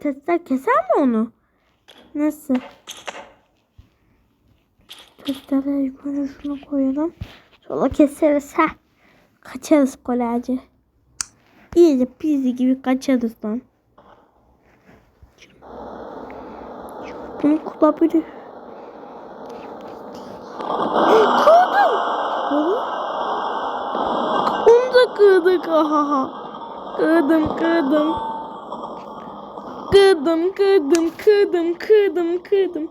Testler keser mi onu? Nasıl? Testere ilk şunu koyalım. Sonra keseriz. ha. Kaçarız kolayca. İyice pizzi gibi kaçarız lan. Bunu kullanabilir. Kırdım. Onu da kırdık. Kırdım kırdım. Kırdım kırdım kırdım kırdım kırdım.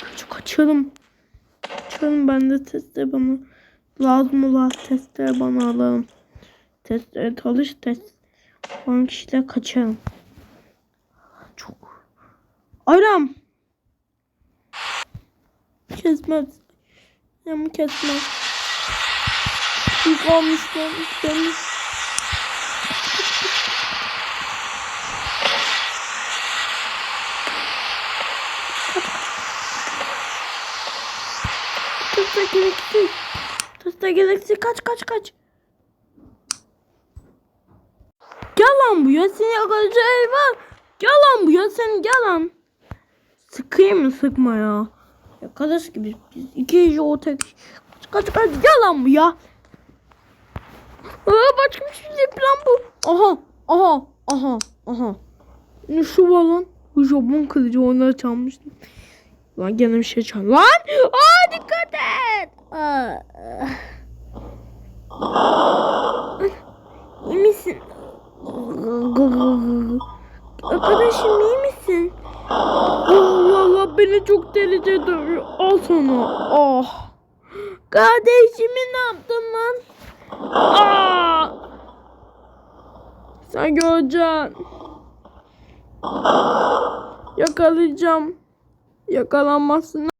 Kaç kaçalım. Kaçalım ben de testere bana. Lazım olan testere bana alalım. Testere çalış test. Falan kişiler kaçalım. Çok. Aram. Kesmez. Hem kesmez. Yük almışlar. Ben Testa galaksi. Testa galaksi kaç kaç kaç. Gel lan bu ya seni yakalayacak var. Gel lan bu ya sen gel lan. Sıkayım mı sıkma ya. Arkadaş gibi biz iki o tek. Kaç kaç kaç gel lan bu ya. Aa, başka bir şey değil plan bu. Aha aha aha aha. Ne şu var lan? Bu Japon kılıcı onları çalmıştım. Lan gene bir şey çal. Lan! Aa dikkat et! Aa. İyi misin? Arkadaşım iyi misin? Allah Allah beni çok delice dövüyor. Al sana. Oh. Kardeşimi ne yaptın lan? Sen göreceksin. Yakalayacağım. Yakalanmazsın.